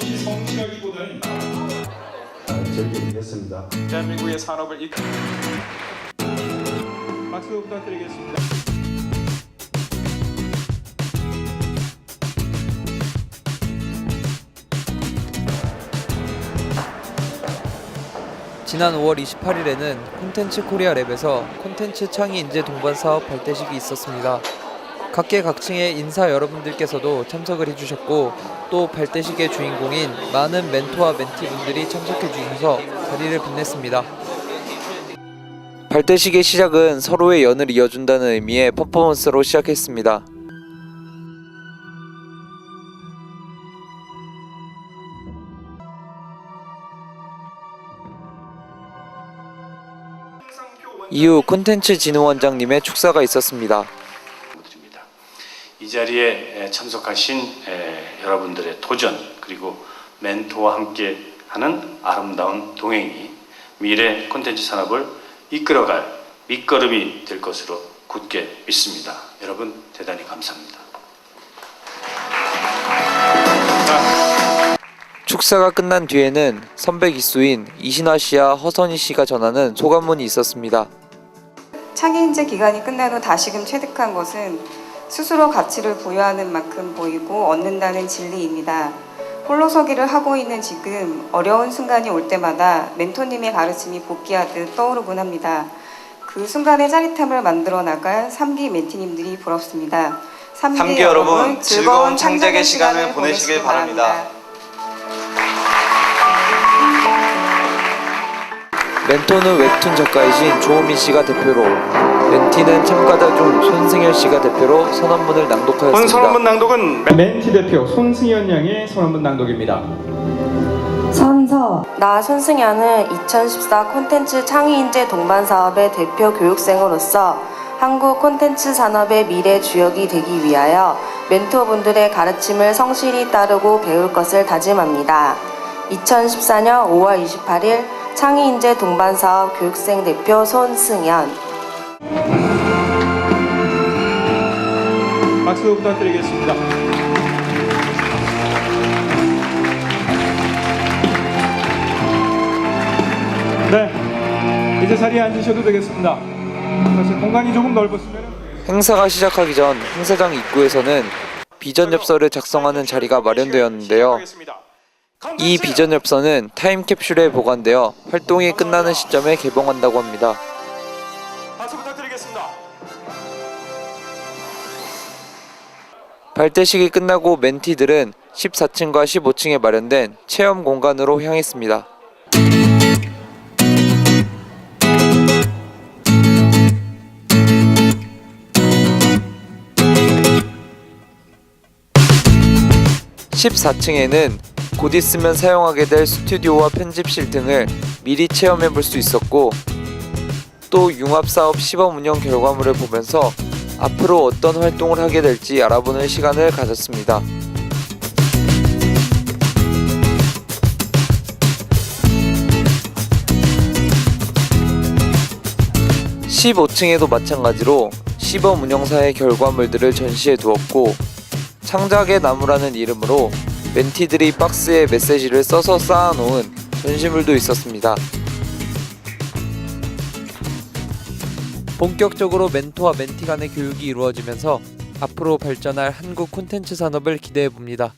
성취하기보다는 즐기겠습니다. 대한민국의 산업을 이끌 박수 부탁드리겠습니다. 지난 5월 28일에는 콘텐츠 코리아 랩에서 콘텐츠 창의 인재 동반 사업 발대식이 있었습니다. 각계각층의 인사 여러분들께서도 참석을 해주셨고 또 발대식의 주인공인 많은 멘토와 멘티분들이 참석해 주셔서 자리를 빛냈습니다. 발대식의 시작은 서로의 연을 이어준다는 의미의 퍼포먼스로 시작했습니다. 이후 콘텐츠 진흥 원장님의 축사가 있었습니다. 이 자리에 참석하신 에, 여러분들의 도전 그리고 멘토와 함께 하는 아름다운 동행이 미래 콘텐츠 산업을 이끌어갈 밑거름이 될 것으로 굳게 믿습니다. 여러분 대단히 감사합니다. 축사가 끝난 뒤에는 선배 기수인 이신화 씨와 허선희 씨가 전하는 소감문이 있었습니다. 차기 인재 기간이 끝난 후 다시금 체득한 것은 스스로 가치를 부여하는 만큼 보이고 얻는다는 진리입니다. 홀로서기를 하고 있는 지금 어려운 순간이 올 때마다 멘토님의 가르침이 복귀하듯 떠오르곤 합니다. 그 순간의 짜릿함을 만들어 나갈 3기 멘티님들이 부럽습니다. 3기, 삼기 여러분, 즐거운 창작의 시간을 보내시길 바랍니다. 멘토는 웹툰 작가이신 조호민 씨가 대표로, 멘티는 참가자 중 손승열 씨가 대표로 선언문을 본 낭독하였습니다. 선언문 낭독은 멘티 대표 손승현 양의 선언문 낭독입니다. 선서 나 손승현은 2014 콘텐츠 창의인재 동반 사업의 대표 교육생으로서 한국 콘텐츠 산업의 미래 주역이 되기 위하여 멘토분들의 가르침을 성실히 따르고 배울 것을 다짐합니다. 2014년 5월 28일 창의인재 동반 사업 교육생 대표 손승현 박수 부탁드리겠습니다. 네, 이제 자리에 앉으셔도 되겠습니다. 사실 공간이 조금 넓었으면 행사가 시작하기 전 행사장 입구에서는 비전 엽서를 작성하는 자리가 마련되었는데요. 이 비전 엽서는 타임캡슐에 보관되어 활동이 끝나는 시점에 개봉한다고 합니다. 박수 부탁드리겠습니다. 발대식이 끝나고 멘티들은 14층과 15층에 마련된 체험 공간으로 향했습니다. (14층에는) 곧 있으면 사용하게 될 스튜디오와 편집실 등을 미리 체험해 볼 수 있었고 또 융합사업 시범 운영 결과물을 보면서 앞으로 어떤 활동을 하게 될지 알아보는 시간을 가졌습니다. (15층에도) 마찬가지로 시범 운영사의 결과물들을 전시해 두었고 창작의 나무라는 이름으로 멘티들이 박스에 메시지를 써서 쌓아놓은 전시물도 있었습니다. 본격적으로 멘토와 멘티 간의 교육이 이루어지면서 앞으로 발전할 한국 콘텐츠 산업을 기대해 봅니다.